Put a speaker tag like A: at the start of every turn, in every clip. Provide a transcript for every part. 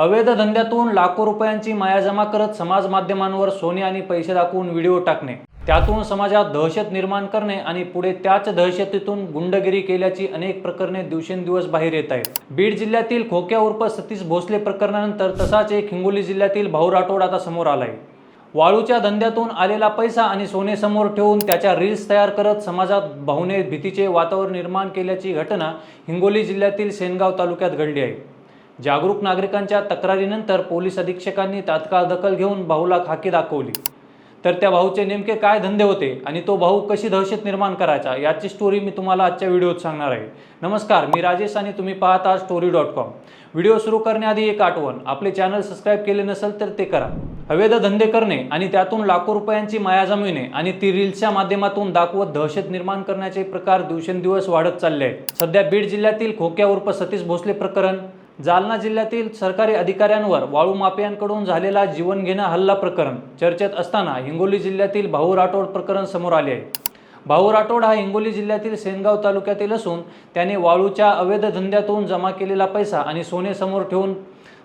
A: अवैध धंद्यातून लाखो रुपयांची माया जमा करत समाज माध्यमांवर सोने आणि पैसे दाखवून व्हिडिओ टाकणे. त्यातून समाजात दहशत निर्माण करणे आणि पुढे त्याच दहशतीतून गुंडगिरी केल्याची अनेक प्रकरणे दिवसेंदिवस बाहेर येत आहेत. बीड जिल्ह्यातील खोक्या उर्फ सतीश भोसले प्रकरणानंतर तसाच एक हिंगोली जिल्ह्यातील भाऊ राठोड आता समोर आलाय. वाळूच्या धंद्यातून आलेला पैसा आणि सोने समोर ठेवून त्याच्या रील्स तयार करत समाजात भाऊने भीतीचे वातावरण निर्माण केल्याची घटना हिंगोली जिल्ह्यातील सेनगाव तालुक्यात घडली आहे. जागरूक नागरिकांच्या तक्रारीनंतर पोलीस अधीक्षकांनी तात्काळ दखल घेऊन भाऊला खाकी दाखवली. तर त्या भाऊचे नेमके काय धंदे होते आणि तो भाऊ कशी दहशत निर्माण करायचा याची स्टोरी मी तुम्हाला आजच्या व्हिडिओत सांगणार आहे. नमस्कार मी राजेश आणि तुम्ही पाहत आहात स्टोरी डॉट कॉम व्हिडिओ सुरू करण्याआधी एक आठवण आपले चॅनल सबस्क्राईब केले नसेल तर ते करा. अवैध धंदे करणे आणि त्यातून लाखो रुपयांची माया जमविणे आणि ती रील्सच्या माध्यमातून दाखवत दहशत निर्माण करण्याचे प्रकार दिवसेंदिवस वाढत चालले आहेत. सध्या बीड जिल्ह्यातील खोक्या उर्फ सतीश भोसले प्रकरण जालना जिल्ह्यातील सरकारी अधिकाऱ्यांवर वाळू माफियांकडून झालेला जीवनघेणा हल्ला प्रकरण चर्चेत असताना हिंगोली जिल्ह्यातील भाऊ राठोड प्रकरण समोर आले आहे. भाऊ राठोड हा हिंगोली जिल्ह्यातील सेनगाव तालुक्यातील असून त्याने वाळूच्या अवैध धंद्यातून जमा केलेला पैसा आणि सोने समोर ठेवून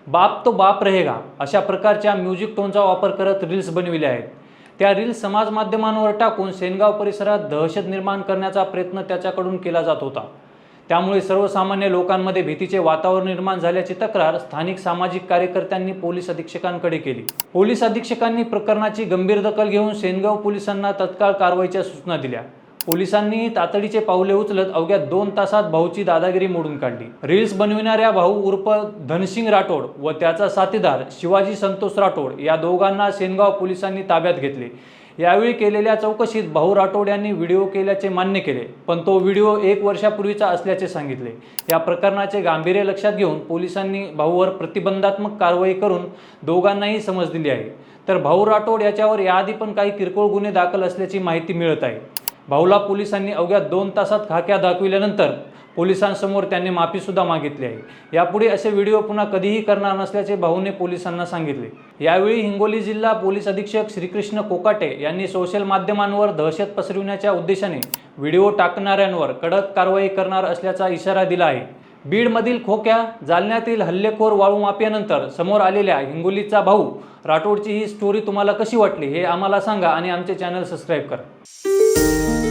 A: बाप तो बाप रहेगा अशा प्रकारच्या म्युझिक टोनचा वापर करत रील्स बनविल्या आहेत. त्या रील्स समाज माध्यमांवर टाकून सेनगाव परिसरात दहशत निर्माण करण्याचा प्रयत्न त्याच्याकडून केला जात होता. त्यामुळे सर्वसामान्य लोकांमध्ये भीतीचे वातावरण निर्माण झाल्याची तक्रार स्थानिक सामाजिक कार्यकर्त्यांनी पोलीस अधीक्षकांकडे केली. पोलीस अधीक्षकांनी प्रकरणाची गंभीर दखल घेऊन सेनगाव पोलिसांना तत्काळ कारवाईच्या सूचना दिल्या. पोलिसांनी तातडीचे पावले उचलत अवघ्या दोन तासात भाऊची दादागिरी मोडून काढली. रील्स बनविणाऱ्या भाऊ उर्फ धनसिंग राठोड व त्याचा साथीदार शिवाजी संतोष राठोड या दोघांना सेनगाव पोलिसांनी ताब्यात घेतले. यावेळी केलेल्या चौकशीत भाऊ राठोड यांनी व्हिडिओ केल्याचे मान्य केले पण तो व्हिडिओ एक वर्षापूर्वीचा असल्याचे सांगितले. या प्रकरणाचे गांभीर्य लक्षात घेऊन पोलिसांनी भाऊवर प्रतिबंधात्मक कारवाई करून दोघांनाही समज दिली आहे. तर भाऊ राठोड याच्यावर याआधी पण काही किरकोळ गुन्हे दाखल असल्याची माहिती मिळत आहे. भाऊला पोलिसांनी अवघ्या दोन तासात खाक्या दाखविल्यानंतर पोलिसांसमोर त्यांनी माफीसुद्धा मागितली आहे. यापुढे असे व्हिडिओ पुन्हा कधीही करणार नसल्याचे भाऊने पोलिसांना सांगितले. यावेळी हिंगोली जिल्हा पोलीस अधीक्षक श्रीकृष्ण कोकाटे यांनी सोशल माध्यमांवर दहशत पसरविण्याच्या उद्देशाने व्हिडिओ टाकणाऱ्यांवर कडक कारवाई करणार असल्याचा इशारा दिला आहे. बीडमधील खोक्या जालन्यातील हल्लेखोर वाळू माफियानंतर समोर आलेल्या हिंगोलीचा भाऊ राठोडची ही स्टोरी तुम्हाला कशी वाटली हे आम्हाला सांगा आणि आमचे चॅनल सबस्क्राईब करा.